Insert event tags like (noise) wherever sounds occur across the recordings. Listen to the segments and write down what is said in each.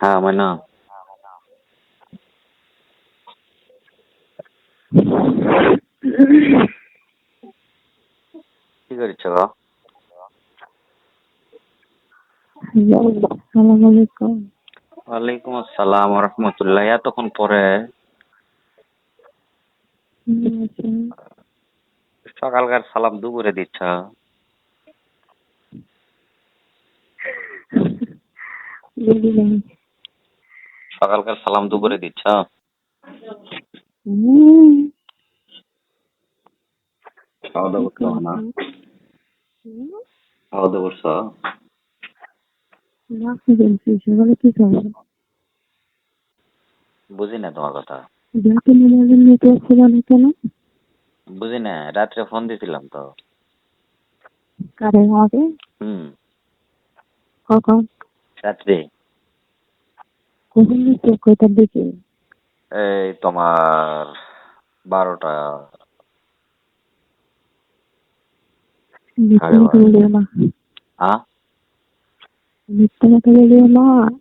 হ্যাঁ ময়না কি করছ গো আসসালামু আলাইকুম ওয়ালাইকুম আসসালাম রহমতুল্লাহ এতক্ষণ পরে সকালকার সালাম দুপুরে দিচ্ছ বুঝি নাই সকালকার সালাম দুপুরে দিচ্ছ? খাওয়া দাওয়া করছ না খাওয়া দাওয়া করছ বুঝি তোমার কথা। না? বুঝি না রাত্রে ফোন দিছিলাম তো। কারে আমাকে হুম। কখন? রাত্রে। কখন দিচ্ছে কয়টার দিকে? এই তোমার বারোটা।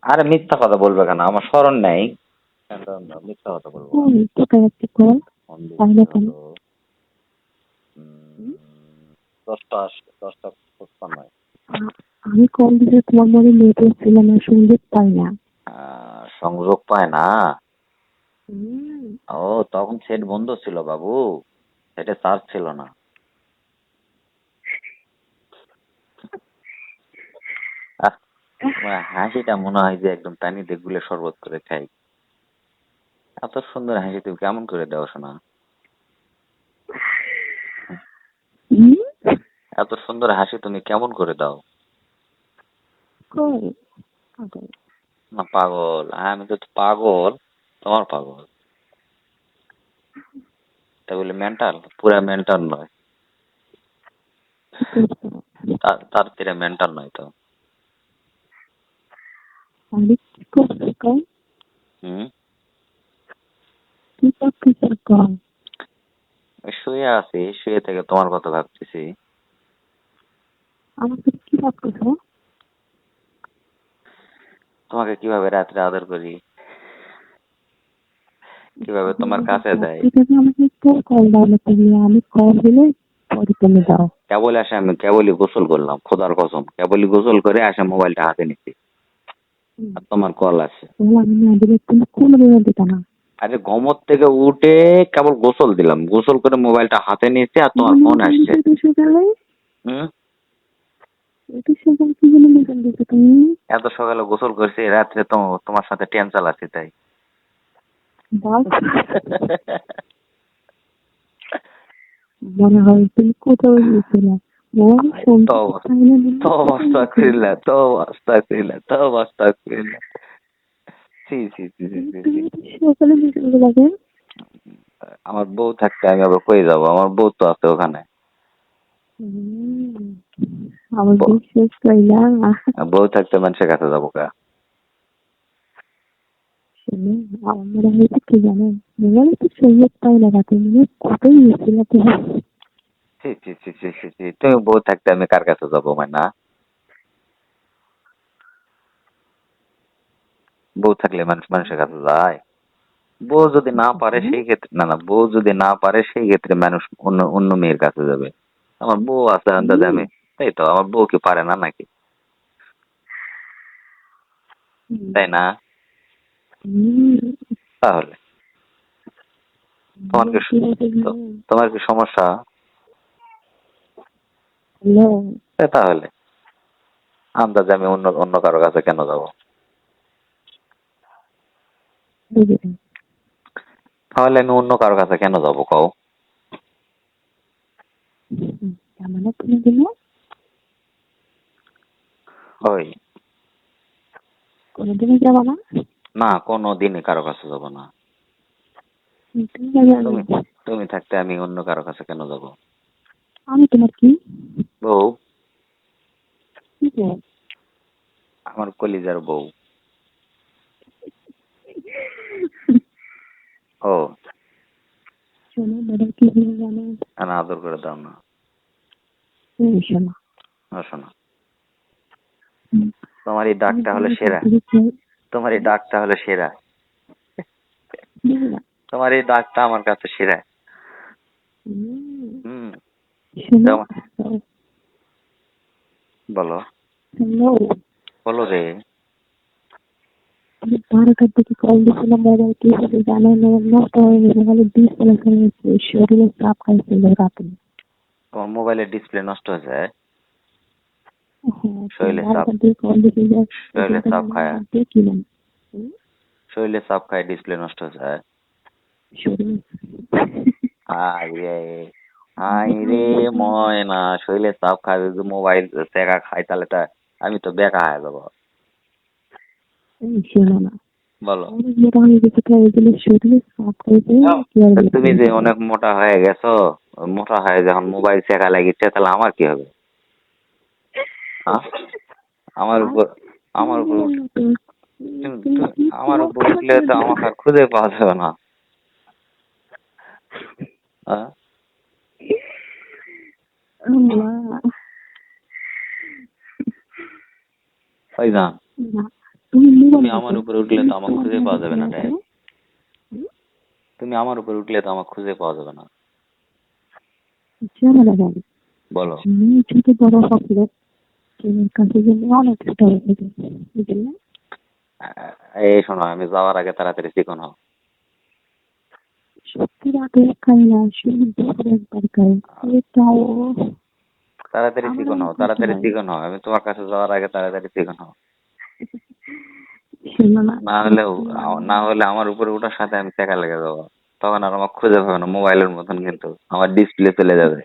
আরে মিথ্যা কথা বলবে কেন? আমার স্মরণ নেই। মিথ্যা কথা বলব। দশটা আশ- দশটা পঁচপান্ন। আমি কল দিলে তোমার মনে নেটওয়ার্ক ছিল না পাই না। সংযোগ পায় না। হুম। ও তখন সেট বন্ধ ছিল বাবু। সেটা চার্জ ছিল না। আহ, তোমার হাসিটা মনে হয় যে একদম পানিতে গুলে শরবত করে খাই। এত সুন্দর হাসি তুমি কেমন করে দাও শোনা হুম? এত সুন্দর হাসি তুমি কেমন করে দাও? কই। না পাগল। আমি তো পাগল। তোমার পাগল। তা বলে মেন্টাল পুরা মেন্টাল নয়। তার তার মেন্টাল নয় তো। শুয়ে আছি শুয়ে থেকে তোমার কথা ভাবতেছি। আমাকে কি ভাবতেছ? তোমাকে কীভাবে রাত্রে আদর করি? কীভাবে তোমার কাছে তুমি আমি কল দিলে তুমি দাও। কেবল আসে আমি কেবলই গোসল করলাম খোদার কসম। কেবলই গোসল করে আসে মোবাইলটা হাতে নিচ্ছি আর তোমার কল আছে আরে ঘুমোর থেকে উঠে কেবল গোসল দিলাম। গোসল করে মোবাইলটা হাতে নিয়েছি আর তোমার ফোন আসছে। এত সকালে গোসল করছি রাত্রে তো তোমার সাথে ট্রেন চালাচ্ছি তাই। মনে হয় তুমি কোথাও গিয়েছিলে লাগে আমার বউ থাকতে আমি আবার কই যাব? আমার বউ তো আছে ওখানে। আমার বিশ্বাস কইলা বউ থাকতে মানুষের কাছে যাব কা? আমার তো সৈয়দ পাই মনে তুমি বউ থাকতে আমি কার কাছে যাব না? বউ থাকলে মানুষ মানুষের কাছে যায়। বউ যদি না পারে সেই ক্ষেত্রে না না বউ যদি না পারে সেই ক্ষেত্রে মানুষ অন্য অন্য মেয়ের কাছে যাবে। আমার বউ আছে আন্দাজে আমি তাই তো? আমার বউ কি পারে না নাকি? তাই না? তাহলে। তোমার কি তোমার কি সমস্যা? তাহলে আন্দাজে আমি অন্য অন্য কারও কাছে কেন যাব? তাহলে আমি অন্য কারও কাছে কেন যাব কও? তুমি দিন ওই কোনোদিনও যাব না না কোনো দিনই কারও কাছে যাব না তুমি যাবে আমি তুমি তুমি থাকতে আমি অন্য কারও কাছে কেন যাব আমি তোমার কি বউ কি? আমার কলিজার বউ ও শোনো ম্যাডাম কি বলে জানো? আমি আদর করে দাও না। শোনো। শোনো। তোমার এই ডাকটা হলে সেরা। তোমার এই ডাকটা হলো সেরা। তোমার এই ডাকটা আমার কাছে সেরা। হুম। বলো। বলো রে। দিকে কল মোবাইল কি হয়েছে নষ্ট হয়ে গেছে খালি ডিসপ্লে শরীরে চাপ খাইছিল রাতে মোবাইলের ডিসপ্লে নষ্ট হয়ে যায়। হ্যাঁ শরীরে শরীরে চাপ খায়। শরীরে চাপ ডিসপ্লে নষ্ট মোবাইল খাই তাহলে আমি তো বেকা হয়ে যাব। শোনো না। বলো। শরীরে? তুমি যে অনেক মোটা হয়ে গেছো মোটা হয়ে যখন মোবাইল চেকা লাগিচ্ছে তাহলে আমার কি হবে? আমার উপর আমার উপর আমার উপর উঠলে তো আমাকে আর খুঁজে পাওয়া যাবে না। হ্যাঁ? না। না, তুমি আমার উপরে উঠলে তো আমাকে খুঁজে পাওয়া যাবে না হ্যাঁ? তুমি আমার উপর উঠলে তো আমাকে খুঁজে পাওয়া যাবে না। বলো। ছোট বড় সকলে তোমার কাছে গেলে অনেক ছোট বুঝলে? এই শোনো আমি যাওয়ার আগে তাড়াতাড়ি চিকন হও সত্যি রাতে খাই না শুধু দুপুরে একবার খাই এটাও তাড়াতাড়ি আমরা চিকন হও তাড়াতাড়ি। চিকন হও আমি তোমার কাছে যাওয়ার আগে তাড়াতাড়ি চিকন হও না না। হলে না হলে আমার উপরে ওঠার সাথে আমি চেকা লেগে যাব। তখন আর আমার খুঁজে পাবে না মোবাইলের মতন কিন্তু। আমার ডিসপ্লে চলে যাবে।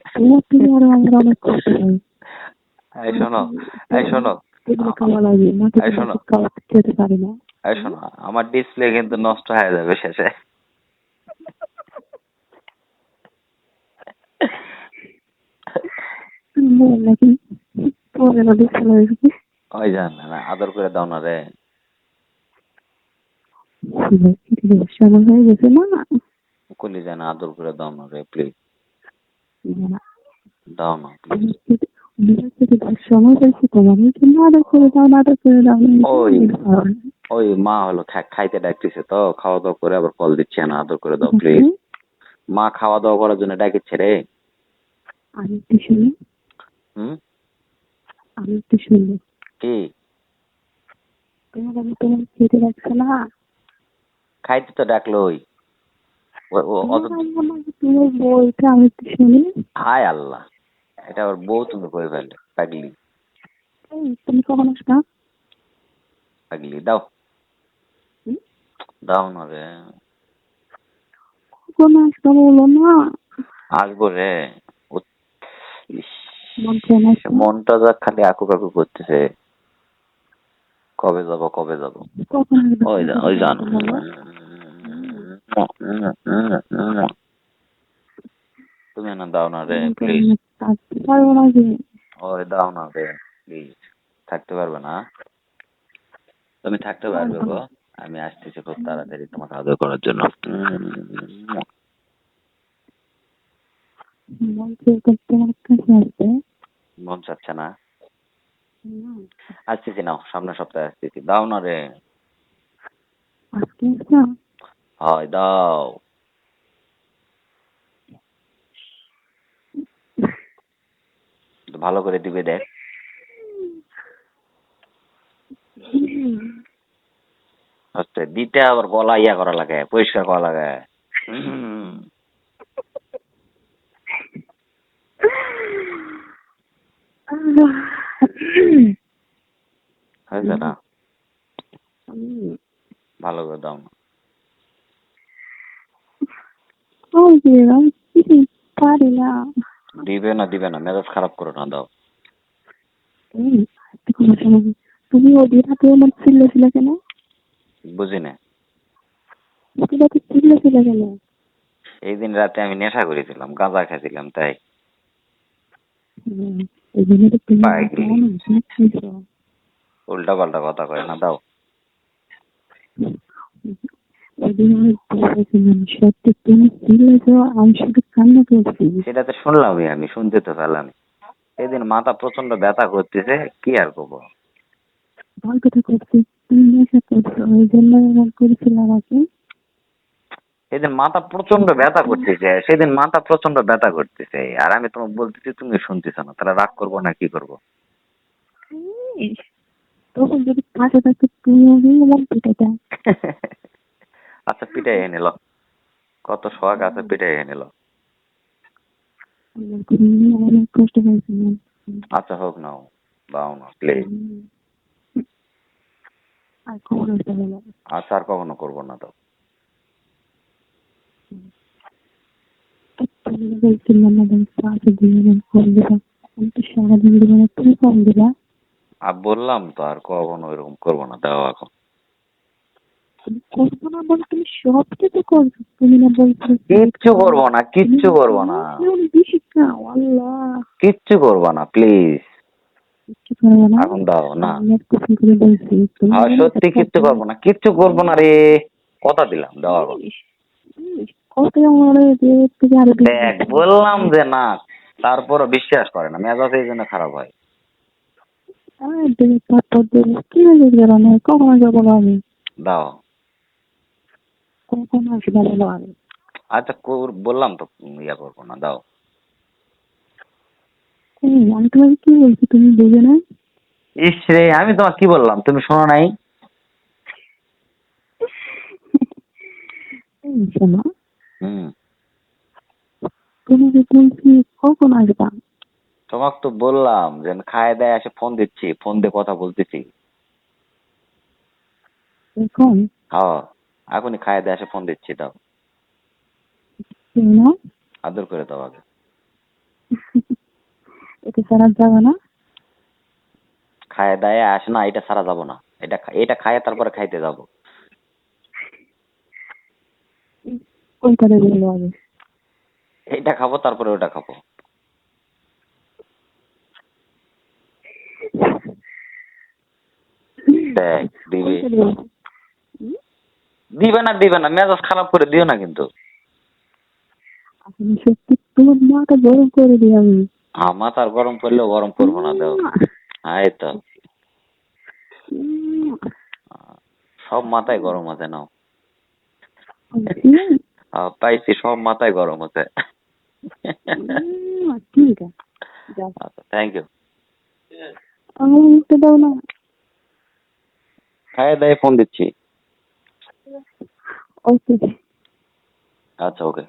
এই শোনো এই শোনো। এই শোনো। এই শোনো আমার ডিসপ্লে কিন্তু নষ্ট হয়ে যাবে শেষে। ওই জান না আদর করে দাও না রে। সময় হয়ে গেছে না। কলি জান আদর করে দাও না রে প্লিজ দাও না প্লিজ নিজের থেকে দশ সময় হয়েছে তোমার জন্য আদর করে দাও না আদর করে দাও ওই। ওই মা হলো খাইতে ডাকতেছে তো খাওয়া দাওয়া করে আবার কল দিচ্ছে না আদর করে দাও প্লিজ মা খাওয়া দাওয়া করার জন্য ডাকিচ্ছে রে। আমি একটু শুনি। হুম? আমি একটু শুনি। কি? তোমার আমি তোমার খেতে রাখছো না? খাইতে তো ডাকলোই। হয় আল্লাহ এটা আবার বউ তুমি কই ফেললে পাগলি। তুমি কখন আসবা? পাগলি দাও। দাও না রে। কখন আসবা বলো না? আসব রে। মন? মনটা যা খালি আকু কাকু করতেছে। কবে যাব কবে যাব? ওই বলো। তুমি না দাও না রে প্লিজ অনেক থাকতে পারব না ওই দাও না রে প্লিজ থাকতে পারবে না? তুমি থাকতে পারবে গো। আমি আসতেছি খুব তাড়াতাড়ি তোমাকে আদর করার জন্য। মন চাচ্ছে না? আসতেছি নাও সামনের সপ্তাহে আসতেছি। দাও না রে আজকে হয় দাও ভালো করে দিবে দেখ। হচ্ছে দিতে আবার গলা ইয়া করা লাগে পরিষ্কার করা লাগে। হয়েছে না। ভালো করে দাও পারি না দিবে না দিবে না মেজাজ খারাপ করো না দাও। তুমি ওদের হাতে আমার চিল্লা ছিল কেন বুঝি না চিল্লা ছিল কেন এই দিন রাতে আমি নেশা করেছিলাম গাঁজা খেয়েছিলাম তাই। উল্টা পাল্টা কথা কয় না দাও সত্যি তুমি চিল্লেছো আমি শুধু কান্না করছি সেটা তো শুনলামই আমি শুনতে তো পেলাম সেদিন মাথা প্রচণ্ড ব্যথা করতেছে কি আর করব? ভয় কথা করছি তুমি নেশা করছ ওই জন্য এমন করেছিল আমাকে সেদিন মাথা প্রচণ্ড ব্যথা করতেছে সেদিন মাথা প্রচণ্ড ব্যথা করতেছে। আর আমি তোমাকে বলতেছি তুমি শুনতেছ না তাহলে রাগ করব না কি করব? তখন যদি পাশে থাকতে তুমি এমন (laughs) আচ্ছা পিটাই এনে নিল কত শখ আছে পিটাই এনে নিল আচ্ছা হোক নাও, দাও না হলো আচ্ছা আর কখনো করব না তো। আর বললাম তো আর কখনো এরকম করব না, দাও এখন। তুমি করব না বলে তুমি সব কিছু করছ তুমি না বলছো কিচ্ছু করব না। কিচ্ছু করব না আল্লাহ কিচ্ছু করব না। প্লিজ করব না এখন দাও আর সত্যি কিচ্ছু করব না কিচ্ছু করব না রে। কথা দিলাম দেখ বললাম যে না তারপরও বিশ্বাস করে না মেজাজ এই জন্য খারাপ হয়। আর দেবে তারপর কি হয়ে না যাব আমি? দাও। কখন আসবে বলো আমি আচ্ছা কর- বললাম তো ইয়া করব না দাও। আমি তোমাকে কি বলছি তুমি বুঝে না? ইস রে আমি তোমাকে কি বললাম তুমি শোনো নাই? শোনো। তুমি যে বলছি কখন আসবা? তোমাকে তো বললাম যে খায় দেয় এসে ফোন দিচ্ছি ফোন দিয়ে কথা বলতেছি। এখন? হ্যাঁ। এখনই খায় দেয় এসে ফোন দিচ্ছি দাও। আদর করে দাও আগে। এটা ছাড়া যাবে না। খায় দায় আসে না এটা সারা যাব না। এটা এটা খায় তারপরে খাইতে যাব। এইটা খাব তারপরে ওটা খাব। দেখ দিবি। দেবে? না দিবে না মেজাজ খারাপ করে দিও না কিন্তু। আমি সত্যি তোমার মাথা গরম করে দিই আমি। আমার তার গরম করলেও গরম করব না দাও। এই তো। সব মাথায় গরম আছে নাও। পাইছি সব মাথায় গরম আছে। ঠিক আছে থ্যাংক ইউ মুখটা দাও না। খায় দায় ফোন দিচ্ছি। ওকে আচ্ছা ওকে